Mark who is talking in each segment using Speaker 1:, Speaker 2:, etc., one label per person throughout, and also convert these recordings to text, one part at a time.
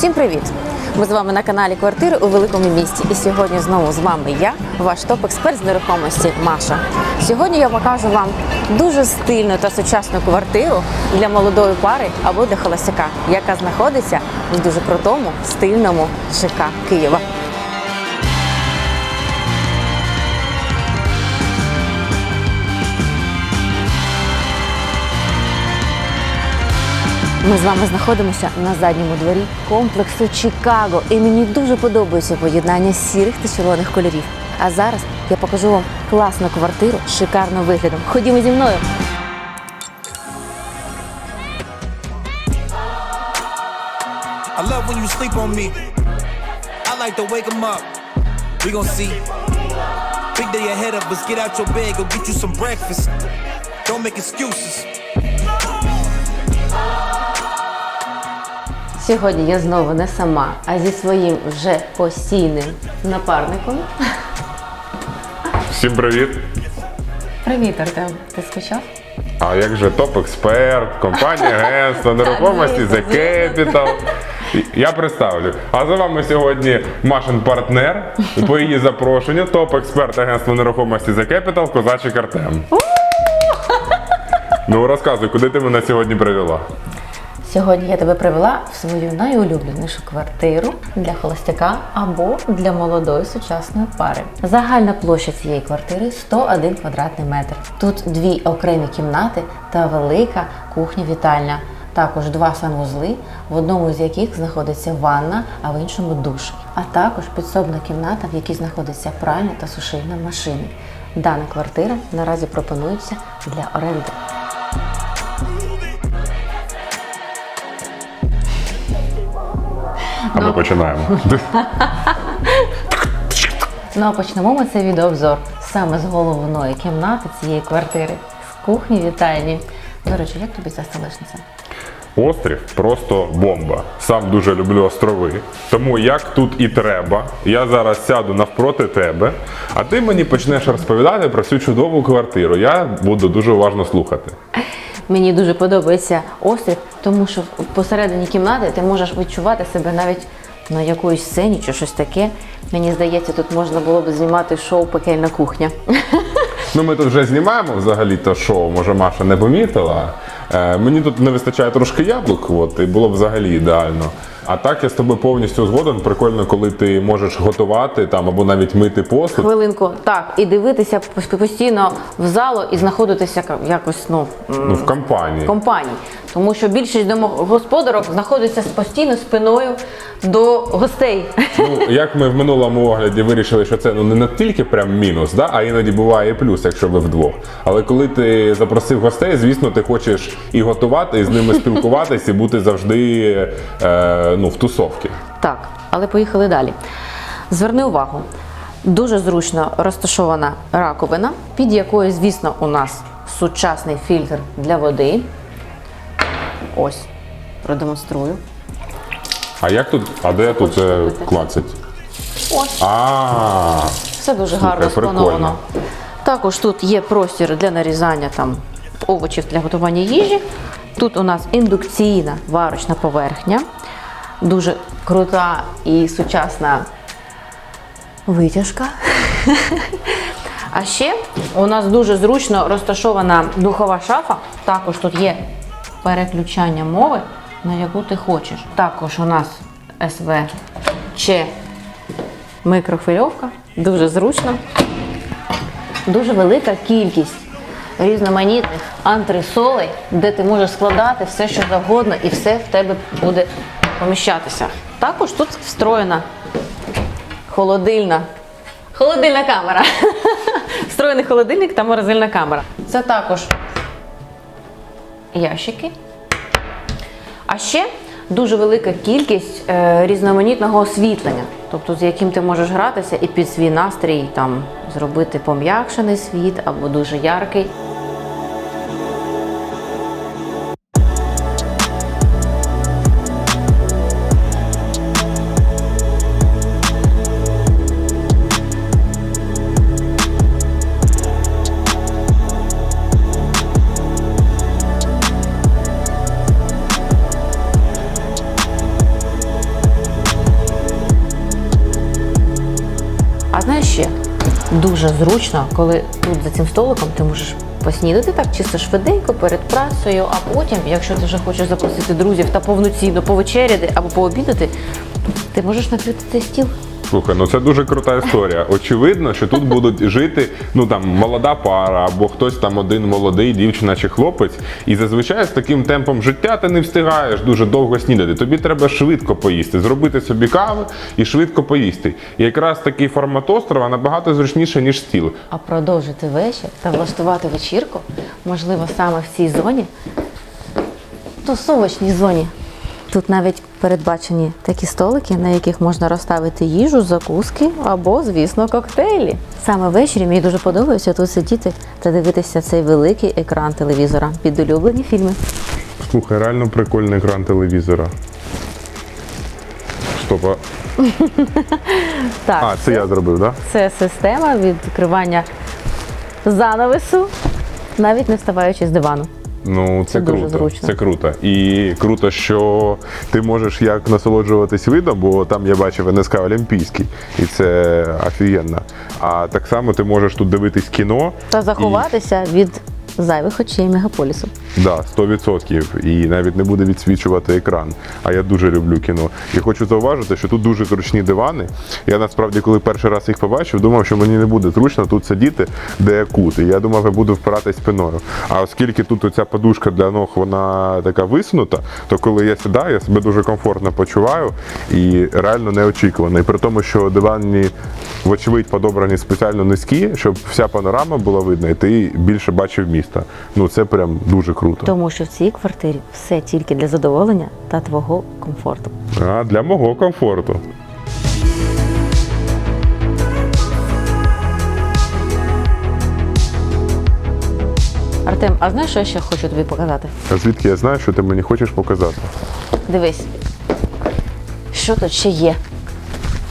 Speaker 1: Всім привіт! Ми з вами на каналі Квартири у великому місті. І сьогодні знову з вами я, ваш топ-експерт з нерухомості Маша. Сьогодні я покажу вам дуже стильну та сучасну квартиру для молодої пари або для холостяка, яка знаходиться в дуже крутому стильному ЖК Києва. Ми з вами знаходимося на задньому дворі комплексу Чикаго, і мені дуже подобається поєднання сірих та червоних кольорів. А зараз я покажу вам класну квартиру з шикарним виглядом. Ходімо зі мною.
Speaker 2: I love when you sleep on me. I like to wake 'em up. We gon' see. Big day ahead of us. Get out your bed, go get you some breakfast. Don't make excuses.
Speaker 1: Сьогодні я знову не сама, а зі своїм вже постійним напарником.
Speaker 3: Всім привіт!
Speaker 1: Привіт, Артем. Ти скучав?
Speaker 3: А як же топ-експерт, компанія агентства нерухомості The Capital. Я представлю. А за вами сьогодні Машин партнер по її запрошенню, топ-експерт агентства нерухомості The Capital Козачик Артем. Ну розказуй, куди ти мене сьогодні привела?
Speaker 1: Сьогодні я тебе привела в свою найулюбленішу квартиру для холостяка або для молодої сучасної пари. Загальна площа цієї квартири 101 квадратний метр. Тут дві окремі кімнати та велика кухня-вітальня. Також два санвузли, в одному з яких знаходиться ванна, а в іншому душ. А також підсобна кімната, в якій знаходиться пральня та сушильна машини. Дана квартира наразі пропонується для оренди.
Speaker 3: А ми починаємо.
Speaker 1: Ну а почнемо ми цей відеообзор саме з головної кімнати цієї квартири, з кухні вітальні. До речі, як тобі ця столешниця?
Speaker 3: Острів просто бомба. Сам дуже люблю острови. Тому як тут і треба, я зараз сяду навпроти тебе, а ти мені почнеш розповідати про цю чудову квартиру. Я буду дуже уважно слухати.
Speaker 1: Мені дуже подобається острів, тому що посередині кімнати ти можеш відчувати себе навіть на якоїсь сцені чи щось таке. Мені здається, тут можна було б знімати шоу Пекельна кухня.
Speaker 3: Ну, ми тут вже знімаємо взагалі то шоу, може Маша не помітила. Е, мені тут не вистачає трошки яблук, от, і було б взагалі ідеально. А так я з тобою повністю згоден. Прикольно, коли ти можеш готувати там або навіть мити посуд.
Speaker 1: Хвилинку, так, і дивитися постійно в залу і знаходитися якось ну,
Speaker 3: Ну, в компанії.
Speaker 1: компаній. Тому що більшість домогосподарок знаходиться постійно спиною до гостей.
Speaker 3: Ну, як ми в минулому огляді вирішили, що це ну не тільки прям мінус, да? а іноді буває і плюс, якщо ви вдвох. Але коли ти запросив гостей, звісно, ти хочеш і готувати, і з ними спілкуватись, і бути завжди е, ну, в тусовці.
Speaker 1: Так, але поїхали далі. Зверни увагу, дуже зручно розташована раковина, під якою, звісно, у нас сучасний фільтр для води. Ось, продемонструю.
Speaker 3: А як тут, а де тут е, клацать?
Speaker 1: Ось.
Speaker 3: А,
Speaker 1: Все дуже
Speaker 3: Слухай,
Speaker 1: гарно сплановано.
Speaker 3: прикольно.
Speaker 1: Також тут є простір для нарізання там овочів для готування їжі. Тут у нас індукційна варочна поверхня, дуже крута і сучасна витяжка. А ще у нас дуже зручно розташована духова шафа. Також тут є переключання мови, на яку ти хочеш. Також у нас СВ Ч микрохвильовка, дуже зручно. Дуже велика кількість різноманітних антресолей, де ти можеш складати все, що завгодно, і все в тебе буде поміщатися. Також тут встроєна холодильна. Холодильна камера. Встроєний холодильник та морозильна камера. Це також ящики. А ще дуже велика кількість е, різноманітного освітлення, тобто з яким ти можеш гратися і під свій настрій там зробити пом'якшений світ або дуже яркий. Зручно, коли тут за цим столиком ти можеш поснідати так чисто швиденько перед працею, а потім, якщо ти вже хочеш запросити друзів та повноцінно повечеряти або пообідати, ти можеш накрити цей стіл.
Speaker 3: Слухай, ну це дуже крута історія. Очевидно, що тут будуть жити ну там молода пара, або хтось там один молодий, дівчина чи хлопець. І зазвичай з таким темпом життя ти не встигаєш дуже довго снідати. Тобі треба швидко поїсти, зробити собі каву і швидко поїсти. І якраз такий формат острова набагато зручніше, ніж стіл.
Speaker 1: А продовжити вечір та влаштувати вечірку можливо саме в цій зоні, тусовочній зоні. Тут навіть передбачені такі столики, на яких можна розставити їжу, закуски або, звісно, коктейлі. Саме ввечері мені дуже подобається тут сидіти та дивитися цей великий екран телевізора під улюблені фільми.
Speaker 3: Слухай, реально прикольний екран телевізора. Стоп, а,
Speaker 1: Так,
Speaker 3: а це я зробив, так? Да?
Speaker 1: це система відкривання занавесу, навіть не вставаючи з дивану.
Speaker 3: Ну, це,
Speaker 1: Це
Speaker 3: круто.
Speaker 1: зручно.
Speaker 3: Це круто. І круто, що ти можеш як насолоджуватись видом, бо там я бачив НСК Олімпійський, і це офігенно. А так само ти можеш тут дивитись кіно.
Speaker 1: Та заховатися від зайвих очей мегаполісу.
Speaker 3: Да, 100%. І навіть не буде відсвічувати екран. А я дуже люблю кіно. І хочу зауважити, що тут дуже зручні дивани. Я насправді, коли перший раз їх побачив, думав, що мені не буде зручно тут сидіти, де я кут. І я думав, я буду впиратись спиною. А оскільки тут оця подушка для ног, вона така висунута, то коли я сідаю, я себе дуже комфортно почуваю і реально неочікувано. І при тому, що дивани, вочевидь, подобрані спеціально низькі, щоб вся панорама була видна, і ти більше бачив міста. Ну це прям дуже круто.
Speaker 1: Тому що в цій квартирі все тільки для задоволення та твого комфорту.
Speaker 3: А для мого комфорту.
Speaker 1: Артем, а знаєш, що я ще хочу тобі показати?
Speaker 3: А звідки я знаю, що ти мені хочеш показати?
Speaker 1: Дивись, що тут ще є?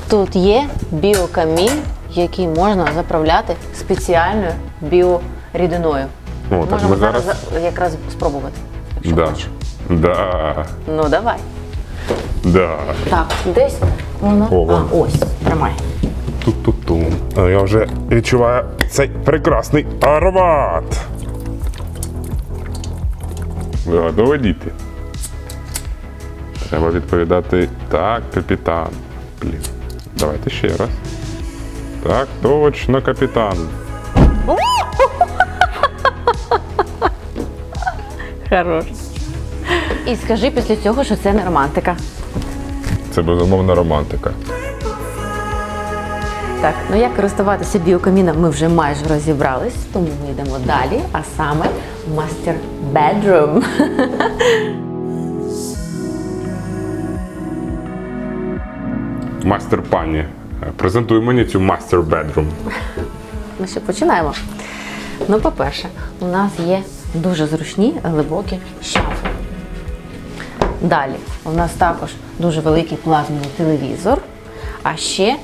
Speaker 1: Тут є біокамін, який можна заправляти спеціальною біорідиною.
Speaker 3: О, так
Speaker 1: Можемо
Speaker 3: ми
Speaker 1: зараз за- якраз спробувати, якщо
Speaker 3: Да.
Speaker 1: хочеш.
Speaker 3: Да.
Speaker 1: Ну давай.
Speaker 3: Да.
Speaker 1: Так, десь воно.
Speaker 3: О,
Speaker 1: а, ось, тримай.
Speaker 3: Ту-ту-ту. А Я вже відчуваю цей прекрасний аромат. Ви готові? Треба відповідати так, капітан. Блін. Давайте ще раз. Так, точно, капітан.
Speaker 1: Хорош. І скажи після цього, що це не романтика.
Speaker 3: Це безумовно романтика.
Speaker 1: Так, ну як користуватися біокаміном, ми вже майже розібрались, тому ми йдемо далі, а саме мастер bedroom.
Speaker 3: Мастер пані. Презентуй мені цю мастер бедрум.
Speaker 1: Ну що, починаємо. Ну, по-перше, у нас є дуже зручні глибокі шафи. Далі, у нас також дуже великий плазменний телевізор. А ще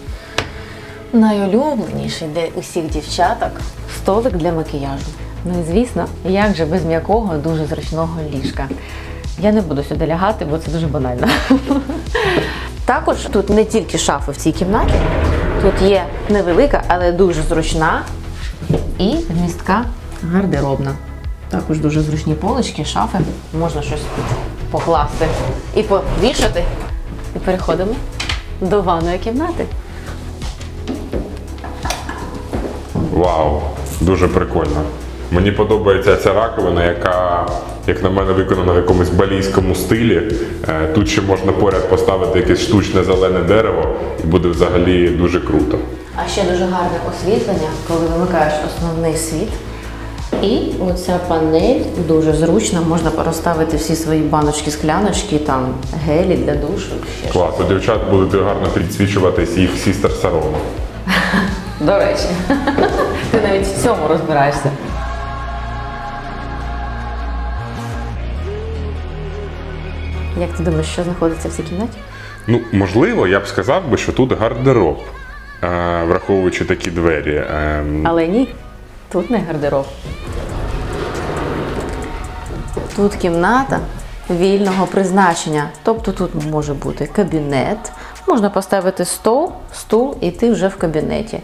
Speaker 1: найулюбленіший для усіх дівчаток столик для макіяжу. Ну і звісно, як же без м'якого, дуже зручного ліжка. Я не буду сюди лягати, бо це дуже банально. Також тут не тільки шафи в цій кімнаті, тут є невелика, але дуже зручна і вмістка гардеробна. Також дуже зручні полички, шафи, можна щось покласти і повішати. І переходимо до ванної кімнати.
Speaker 3: Вау, дуже прикольно. Мені подобається ця раковина, яка, як на мене, виконана в якомусь балійському стилі. Е, Тут ще можна поряд поставити якесь штучне зелене дерево, і буде взагалі дуже круто.
Speaker 1: А ще дуже гарне освітлення, коли вимикаєш основний світ. І оця панель дуже зручна, можна розставити всі свої баночки, скляночки, там гелі для душу. Ще
Speaker 3: Клас, у дівчат будуть гарно підсвічуватись їх сістер Сарома.
Speaker 1: До речі, ти навіть в цьому розбираєшся. Як ти думаєш, що знаходиться в цій кімнаті?
Speaker 3: Ну, можливо, я б сказав би, що тут гардероб, е, враховуючи такі двері. Ем,
Speaker 1: Але ні, тут не гардероб. Тут кімната вільного призначення. Тобто тут може бути кабінет, можна поставити стол, стул, і ти вже в кабінеті.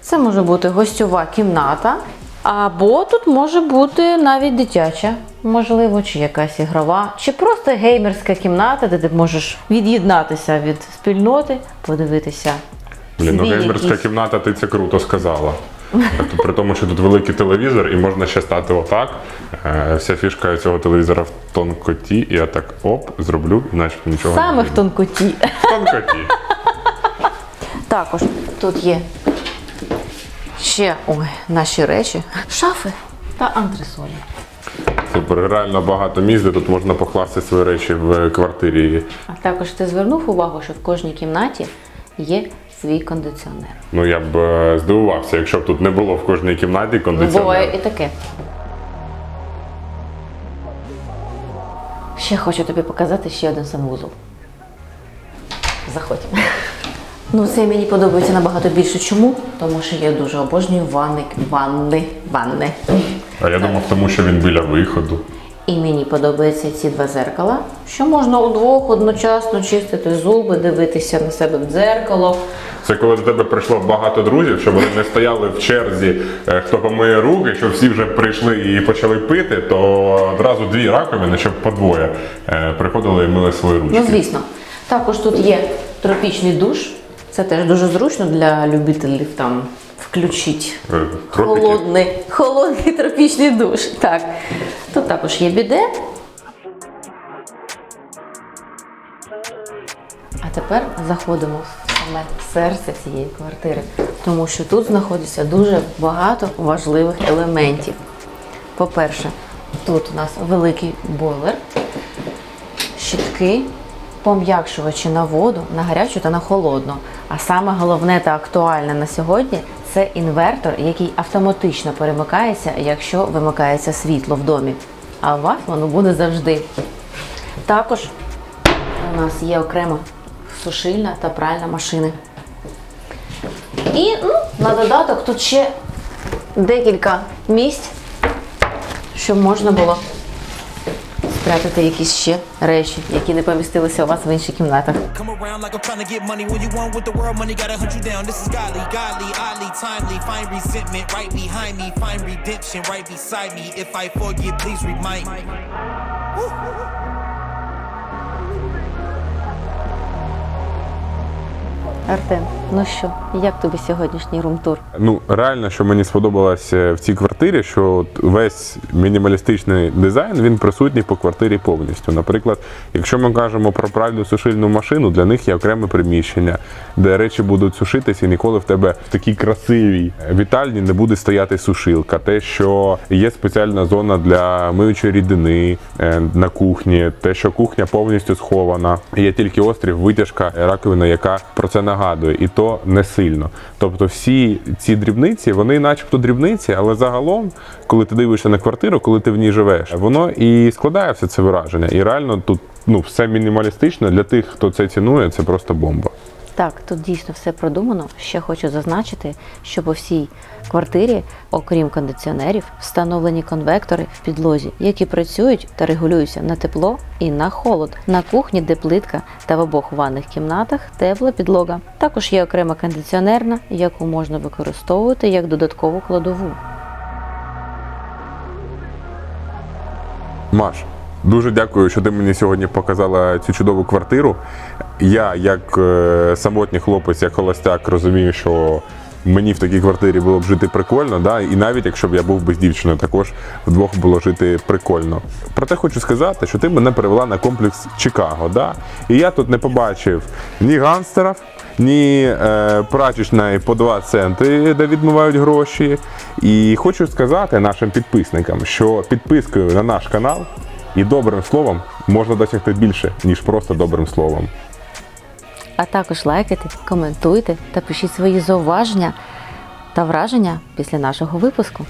Speaker 1: Це може бути гостьова кімната, або тут може бути навіть дитяча, можливо, чи якась ігрова, чи просто геймерська кімната, де ти можеш від'єднатися від спільноти, подивитися.
Speaker 3: Блін, ну геймерська
Speaker 1: якийсь-
Speaker 3: кімната, ти це круто сказала. Тобто, При тому, що тут великий телевізор і можна ще стати отак. Е, Вся фішка цього телевізора в тонкоті, і я так оп, зроблю, і начебто нічого
Speaker 1: Саме
Speaker 3: не
Speaker 1: в тонкоті.
Speaker 3: В тонкоті.
Speaker 1: Також тут є ще ой, наші речі, шафи та антресолі.
Speaker 3: Супер, реально багато місць, де тут можна покласти свої речі в квартирі.
Speaker 1: А також ти звернув увагу, що в кожній кімнаті є свій кондиціонер.
Speaker 3: Ну я б е, здивувався, якщо б тут не було в кожній кімнаті
Speaker 1: Ну,
Speaker 3: кондиціонера.
Speaker 1: буває і таке. Ще хочу тобі показати ще один санвузол. Заходь. Ну, це мені подобається набагато більше. Чому? Тому що я дуже обожнюю ванни, ванни, ванни.
Speaker 3: А я думав, тому що він біля виходу.
Speaker 1: І мені подобаються ці два зеркала, що можна удвох одночасно чистити зуби, дивитися на себе в дзеркало.
Speaker 3: Це коли до тебе прийшло багато друзів, щоб вони не стояли в черзі, е, хто помиє руки, щоб всі вже прийшли і почали пити, то одразу дві раковини, щоб по двоє е, приходили і мили свої ручки.
Speaker 1: Ну, звісно. Також тут є тропічний душ. Це теж дуже зручно для любителів там включити
Speaker 3: Е,
Speaker 1: холодний, холодний тропічний душ. Так. Тут також є біде. А тепер заходимо в саме серце цієї квартири, тому що тут знаходиться дуже багато важливих елементів. По-перше, тут у нас великий бойлер, щітки, пом'якшувачі на воду, на гарячу та на холодну. А саме головне та актуальне на сьогодні це інвертор, який автоматично перемикається, якщо вимикається світло в домі. А у вас воно буде завжди. Також у нас є окрема сушильна та пральна машини. І ну, на додаток тут ще декілька місць, щоб можна було спрятати якісь ще речі, які не помістилися у вас в інших кімнатах.
Speaker 2: Right beside me. If I forget, please remind me.
Speaker 1: Артем, ну що, як тобі сьогоднішній рум-тур?
Speaker 3: Ну, реально, що мені сподобалось е, в цій квартирі, що от весь мінімалістичний дизайн він присутній по квартирі повністю. Наприклад, якщо ми кажемо про пральну сушильну машину, для них є окреме приміщення, де речі будуть сушитися, і ніколи в тебе в такій красивій вітальні не буде стояти сушилка. Те, що є спеціальна зона для миючої рідини е, на кухні, те, що кухня повністю схована, є тільки острів, витяжка, раковина, яка про це нагадує, і то не сильно. Тобто, всі ці дрібниці, вони, начебто, дрібниці, але загалом, коли ти дивишся на квартиру, коли ти в ній живеш, воно і складає все це враження. І реально тут ну все мінімалістично для тих, хто це цінує, це просто бомба.
Speaker 1: Так, тут дійсно все продумано. Ще хочу зазначити, що по всій квартирі, окрім кондиціонерів, встановлені конвектори в підлозі, які працюють та регулюються на тепло і на холод. На кухні, де плитка та в обох ванних кімнатах тепла підлога. Також є окрема кондиціонерна, яку можна використовувати як додаткову кладову.
Speaker 3: Маш, дуже дякую, що ти мені сьогодні показала цю чудову квартиру. Я, як е, самотній хлопець, як холостяк, розумію, що мені в такій квартирі було б жити прикольно, да? і навіть якщо б я був би з дівчиною, також вдвох було жити прикольно. Проте хочу сказати, що ти мене привела на комплекс Чикаго. Да? І я тут не побачив ні гангстерів, ні е, прачечної по 2 центи, де відмивають гроші. І хочу сказати нашим підписникам, що підпискою на наш канал і добрим словом можна досягти більше, ніж просто добрим словом.
Speaker 1: А також лайкайте, коментуйте та пишіть свої зауваження та враження після нашого випуску.